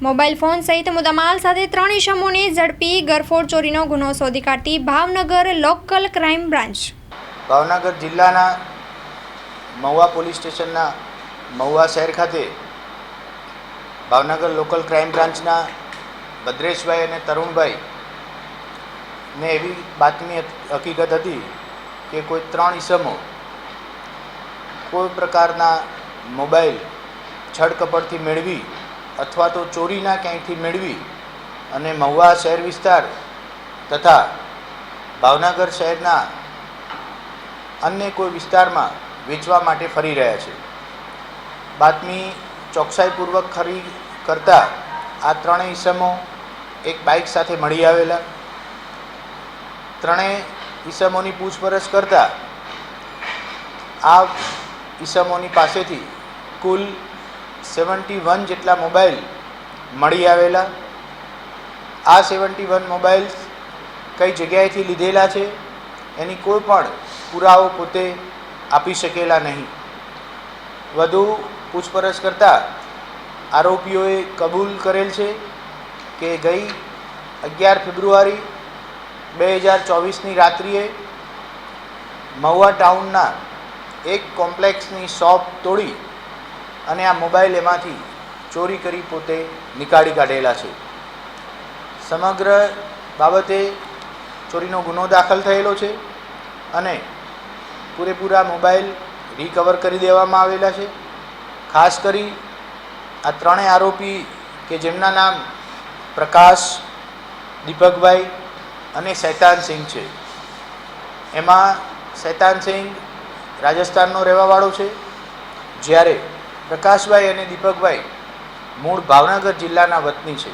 Mobile phone સહિત મુદ્દામાલ સાથે ત્રણ ઇસમોને ઝડપી ગરફોડ ચોરીનો ગુનો શોધી કાઢતી Bhavnagar local crime branch. Bhavnagar જિલ્લાના મહુવા પોલીસ સ્ટેશનના મહુવા શહેર ખાતે ભાવનગર લોકલ ક્રાઇમ બ્રાન્ચના ભદ્રેશભાઈ અને તરુણભાઈ ને એવી બાતમી હકીકત હતી કે કોઈ ત્રણ ઈસમો કોઈ પ્રકારના મોબાઈલ છડકપડથી મેળવી અથવા તો ચોરીના ક્યાંયથી મેળવી અને મહુવા શહેર વિસ્તાર તથા ભાવનગર શહેરના અન્ય કોઈ વિસ્તારમાં વેચવા માટે ફરી રહ્યા છે. બાતમી ચોકસાઈપૂર્વક ખરી કરતા આ ત્રણેય ઈસમો એક બાઇક સાથે મળી આવેલા. ત્રણેય ઈસમોની પૂછપરછ કરતા આ ઈસમોની પાસેથી કુલ સેવન્ટી વન જેટલા મોબાઈલ મળી આવેલા. આ સેવન્ટી વન મોબાઈલ્સ કઈ જગ્યાએથી લીધેલા છે? એની કોઈ પણ પુરાવો પોતે આપી શકેલા નહીં. વધુ પૂછપરછ કરતાં આરોપીઓએ કબૂલ કરેલ છે કે ગઈ અગિયાર ફેબ્રુઆરી બે હજાર ચોવીસની રાત્રિએ મહુવા ટાઉનના એક કોમ્પ્લેક્સની શોપ તોડી અને આ મોબાઈલ એમાંથી ચોરી કરી પોતે નીકાળી કાઢેલા છે. સમગ્ર બાબતે ચોરીનો ગુનો દાખલ થયેલો છે અને પૂરેપૂરા મોબાઈલ રિકવર કરી દેવામાં આવેલા છે. ખાસ કરી આ ત્રણેય આરોપી કે જેમના નામ પ્રકાશ, દીપકભાઈ અને શૈતાન સિંહ છે. એમાં શૈતાન સિંહ રાજસ્થાનનો રહેવાવાળો છે. જ્યારે પ્રકાશભાઈ અને દીપકભાઈ મૂળ ભાવનગર જિલ્લાના વતની છે.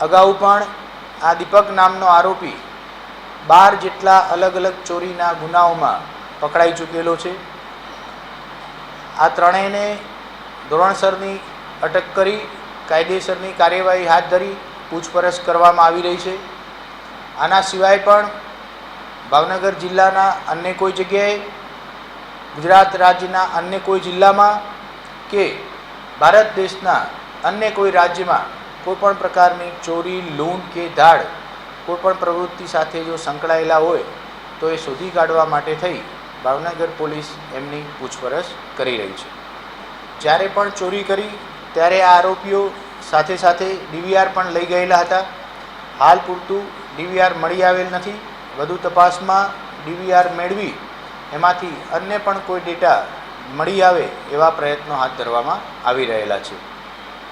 અગાઉ પણ આ દીપક નામનો આરોપી બાર જેટલા અલગ અલગ ચોરીના ગુનાઓમાં પકડાઈ ચૂકેલો છે. આ ત્રણેયને ધોરણસરની અટક કરી, કાયદેસરની કાર્યવાહી હાથ ધરી પૂછપરછ કરવામાં આવી રહી છે. આના સિવાય પણ ભાવનગર જિલ્લાના અન્ય કોઈ જગ્યાએ ગુજરાત રાજ્યના અન્ય કોઈ જિલ્લામાં કે ભારત દેશના અન્ય કોઈ રાજ્યમાં કોઈ પણ પ્રકારની ચોરી, લૂંટ કે ધાડ કોઈ પણ પ્રવૃત્તિ સાથે જો સંકળાયેલા હોય, તો એ શોધી કાઢવા માટે થઈ ભાવનગર પોલીસ એમની પૂછપરછ કરી રહી છે. જ્યારે પણ ચોરી કરી, ત્યારે આ આરોપીઓ સાથે સાથે ડીવીઆર પણ લઈ ગયેલા હતા. હાલ પૂરતું ડીવીઆર મળી આવેલ નથી. વધુ તપાસમાં ડીવીઆર મેળવી, એમાંથી અન્ય પણ કોઈ ડેટા મળી આવે એવા પ્રયત્નો હાથ ધરવામાં આવી રહેલા છે.